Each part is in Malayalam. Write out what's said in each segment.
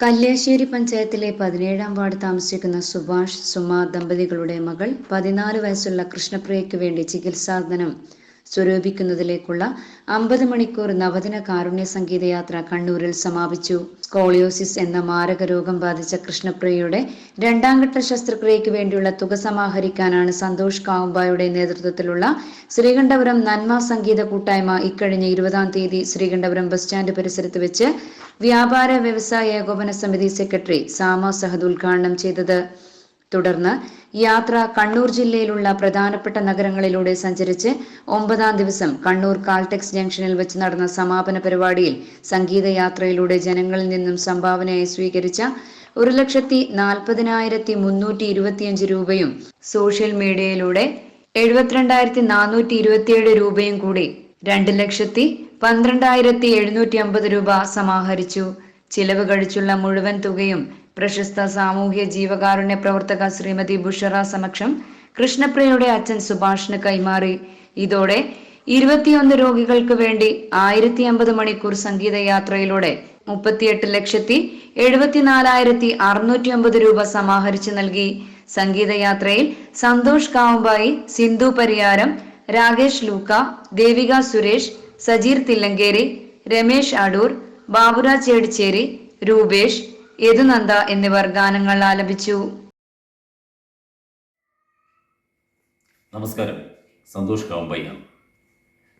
കല്യാശ്ശേരി പഞ്ചായത്തിലെ പതിനേഴാം വാർഡ് താമസിക്കുന്ന സുഭാഷ് സുമ ദമ്പതികളുടെ മകൾ പതിനാല് വയസ്സുള്ള കൃഷ്ണപ്രിയയ്ക്ക് വേണ്ടി ചികിത്സാധനം സ്വരൂപിക്കുന്നതിലേക്കുള്ള അമ്പത് മണിക്കൂർ നവദിന കാരുണ്യ സംഗീതയാത്ര കണ്ണൂരിൽ സമാപിച്ചു. സ്കോളിയോസിസ് എന്ന മാരക രോഗം ബാധിച്ച കൃഷ്ണപ്രിയയുടെ രണ്ടാംഘട്ട ശസ്ത്രക്രിയയ്ക്ക് വേണ്ടിയുള്ള തുക സമാഹരിക്കാനാണ് സന്തോഷ് കാവുമ്പായുടെ നേതൃത്വത്തിലുള്ള ശ്രീകണ്ഠപുരം നന്മ സംഗീത കൂട്ടായ്മ ഇക്കഴിഞ്ഞ ഇരുപതാം തീയതി ശ്രീകണ്ഠപുരം ബസ് സ്റ്റാൻഡ് പരിസരത്ത് വെച്ച് വ്യാപാര വ്യവസായ ഏകോപന സമിതി സെക്രട്ടറി സാമ സഹദ് ഉദ്ഘാടനം ചെയ്തത്. തുടർന്ന് യാത്ര കണ്ണൂർ ജില്ലയിലുള്ള പ്രധാനപ്പെട്ട നഗരങ്ങളിലൂടെ സഞ്ചരിച്ച് ഒമ്പതാം ദിവസം കണ്ണൂർ കാൽടെക്സ് ജംഗ്ഷനിൽ വെച്ച് നടന്ന സമാപന പരിപാടിയിൽ സംഗീതയാത്രയിലൂടെ ജനങ്ങളിൽ നിന്നും സംഭാവനയായി സ്വീകരിച്ച ഒരു ലക്ഷത്തി നാൽപ്പതിനായിരത്തി മുന്നൂറ്റി ഇരുപത്തിയഞ്ച് രൂപയും സോഷ്യൽ മീഡിയയിലൂടെ എഴുപത്തിരണ്ടായിരത്തി നാനൂറ്റി ഇരുപത്തിയേഴ് രൂപയും കൂടി രണ്ട് ലക്ഷത്തി പന്ത്രണ്ടായിരത്തി എഴുന്നൂറ്റി അമ്പത് രൂപ സമാഹരിച്ചു. ചിലവ് കഴിച്ചുള്ള മുഴുവൻ തുകയും പ്രശസ്ത സാമൂഹ്യ ജീവകാരുണ്യ പ്രവർത്തക ശ്രീമതി ബുഷറ സമക്ഷം കൃഷ്ണപ്രിയയുടെ അച്ഛൻ സുഭാഷിന് കൈമാറി. ഇതോടെ ഇരുപത്തിയൊന്ന് രോഗികൾക്ക് വേണ്ടി ആയിരത്തി അമ്പത് മണിക്കൂർ സംഗീത യാത്രയിലൂടെ മുപ്പത്തിയെട്ട് ലക്ഷത്തി എഴുപത്തിനാലായിരത്തി അറുന്നൂറ്റി അമ്പത് രൂപ സമാഹരിച്ചു നൽകി. സംഗീതയാത്രയിൽ സന്തോഷ് കാവുമ്പായി സിന്ധു പരിയാരം രാകേഷ് ലൂക്ക ദേവിക സുരേഷ് സജീർ തില്ലങ്കേരി രമേശ് അടൂർ ബാബുരാജ് ചേടിച്ചേരി രൂപേഷ് യദുനന്ദ എന്നിവർ ഗാനങ്ങൾ ആലപിച്ചു. നമസ്കാരം. സന്തോഷ് കാവുമ്പയ്യാണ്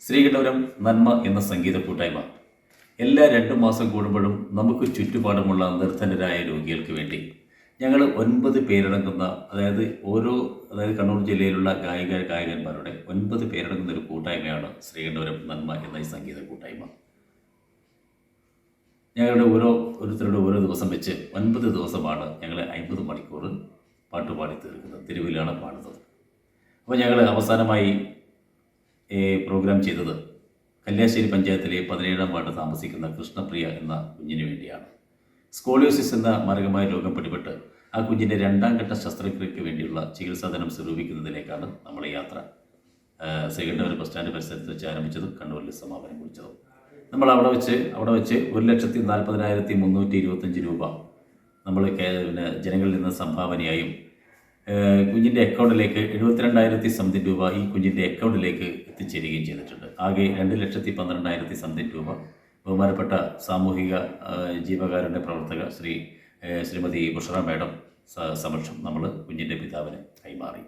ശ്രീകണ്ഠപുരം നന്മ എന്ന സംഗീത കൂട്ടായ്മ. എല്ലാ രണ്ടു മാസം കൂടുമ്പോഴും നമുക്ക് ചുറ്റുപാടുമുള്ള നിർധനരായ രോഗികൾക്ക് വേണ്ടി ഞങ്ങൾ ഒൻപത് പേരടങ്ങുന്ന അതായത് ഓരോ അതായത് കണ്ണൂർ ജില്ലയിലുള്ള ഗായിക ഗായകന്മാരുടെ ഒൻപത് പേരടങ്ങുന്ന ഒരു കൂട്ടായ്മയാണ് ശ്രീകണ്ഠപുരം നന്മ എന്ന ഈ സംഗീത കൂട്ടായ്മ. ഞങ്ങളുടെ ഓരോ ഓരോരുത്തരുടെ ഓരോ ദിവസം വെച്ച് ഒൻപത് ദിവസമാണ് ഞങ്ങൾ അൻപത് മണിക്കൂർ പാട്ട് പാടി തീർക്കുന്നത് തെരുവിലാണ് പാടുന്നത്. അപ്പോൾ ഞങ്ങൾ അവസാനമായി പ്രോഗ്രാം ചെയ്തത് കല്യാശ്ശേരി പഞ്ചായത്തിലെ പതിനേഴാം വാർഡ് താമസിക്കുന്ന കൃഷ്ണപ്രിയ എന്ന കുഞ്ഞിന് വേണ്ടിയാണ്. സ്കോളിയോസിസ് എന്ന മാരകമായ രോഗം പിടിപെട്ട് ആ കുഞ്ഞിന്റെ രണ്ടാം ഘട്ട ശസ്ത്രക്രിയയ്ക്ക് വേണ്ടിയുള്ള ചികിത്സാധനം സ്വരൂപിക്കുന്നതിലേക്കാണ് നമ്മുടെ യാത്ര. സെക്കൻഡറി ബസ് സ്റ്റാൻഡ് പരിസരത്ത് വെച്ച് ആരംഭിച്ചതും കണ്ണൂരിൽ സമാപനം കുറിച്ചതും. നമ്മൾ അവിടെ വെച്ച് അവിടെ വെച്ച് ഒരു ലക്ഷത്തി നാൽപ്പതിനായിരത്തി മുന്നൂറ്റി ഇരുപത്തഞ്ച് രൂപ നമ്മൾ പിന്നെ ജനങ്ങളിൽ നിന്ന് സംഭാവനയായും കുഞ്ഞിന്റെ അക്കൗണ്ടിലേക്ക് എഴുപത്തിരണ്ടായിരത്തി സംതിങ് രൂപ ഈ കുഞ്ഞിന്റെ അക്കൗണ്ടിലേക്ക് എത്തിച്ചേരുകയും ചെയ്തിട്ടുണ്ട്. ആകെ രണ്ട് ലക്ഷത്തി പന്ത്രണ്ടായിരത്തി സംതിങ് രൂപ ബഹുമാനപ്പെട്ട സാമൂഹിക ജീവകാരുണ്യ പ്രവർത്തക ശ്രീ ശ്രീമതി ബുഷറ മാഡം സമക്ഷം നമ്മൾ കുഞ്ഞിന്റെ പിതാവിന് കൈമാറി.